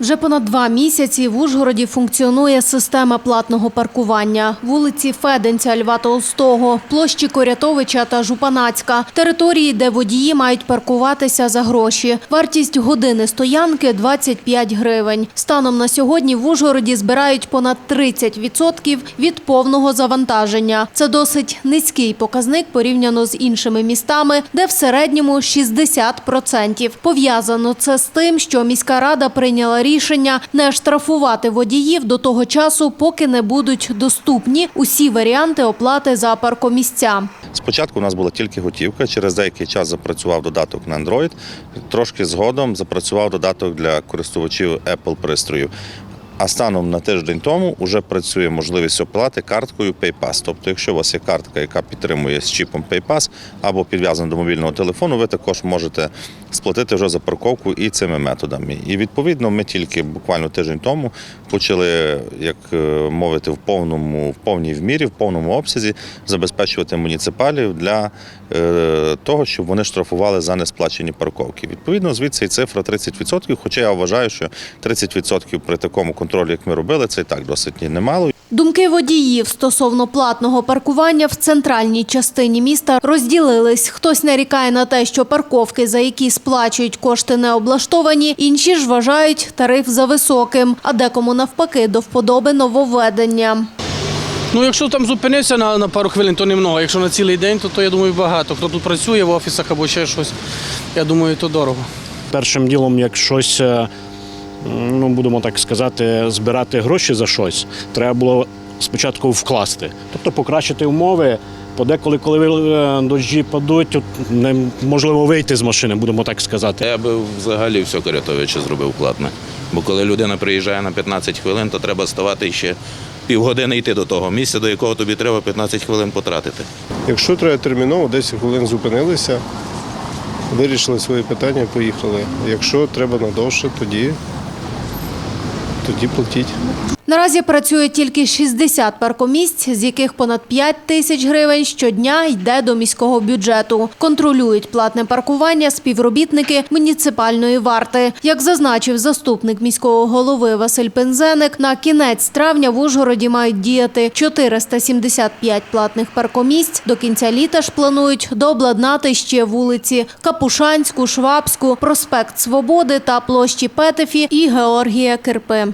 Вже понад два місяці в Ужгороді функціонує система платного паркування. Вулиці Феденця, Льва Толстого, площі Корятовича та Жупанацька. Території, де водії мають паркуватися за гроші. Вартість години стоянки – 25 гривень. Станом на сьогодні в Ужгороді збирають понад 30% від повного завантаження. Це досить низький показник порівняно з іншими містами, де в середньому 60%. Пов'язано це з тим, що міська рада прийняла рішення не штрафувати водіїв до того часу, поки не будуть доступні усі варіанти оплати за паркомісця. Спочатку у нас була тільки готівка. Через деякий час запрацював додаток на Android. Трошки згодом запрацював додаток для користувачів Apple пристроїв. А станом на тиждень тому вже працює можливість оплати карткою PayPass. Тобто, якщо у вас є картка, яка підтримує з чіпом PayPass або підв'язана до мобільного телефону, ви також можете сплатити вже за парковку і цими методами. І відповідно, ми тільки буквально тиждень тому почали, як е, мовити, в повному, в повній вмірі, в повному обсязі забезпечувати муніципалів для е, того, щоб вони штрафували за несплачені парковки. Відповідно, звідси і цифра 30%, хоча я вважаю, що 30% при такому контролі, як ми робили, це і так досить немало. Думки водіїв стосовно платного паркування в центральній частині міста розділились. Хтось нарікає на те, що парковки, за які сплачують кошти, не облаштовані, інші ж вважають тариф за високим, а декому навпаки до вподоби нововведення. Ну, якщо там зупинився на, на пару хвилин, то немного. Якщо на цілий день, то, то я думаю багато. Хто тут працює в офісах або ще щось, я думаю, то дорого. Першим ділом, як щось, е, ну будемо так сказати, збирати гроші за щось, треба було спочатку вкласти, тобто покращити умови. Подеколи, коли е, дощі падуть, неможливо вийти з машини, будемо так сказати. Я би взагалі все Корятовича зробив платне. Бо коли людина приїжджає на 15 хвилин, то треба ставати ще півгодини йти до того місця, до якого тобі треба 15 хвилин потратити. Якщо треба терміново, 10 хвилин зупинилися, вирішили свої питання, поїхали. Якщо треба надовше, тоді, тоді платіть. Наразі працює тільки 60 паркомісць, з яких понад 5 тисяч гривень щодня йде до міського бюджету. Контролюють платне паркування співробітники муніципальної варти. Як зазначив заступник міського голови Василь Пензеник, на кінець травня в Ужгороді мають діяти 475 платних паркомісць. До кінця літа ж планують дообладнати ще вулиці Капушанську, Швабську, проспект Свободи та площі Петефі і Георгія Кирпи.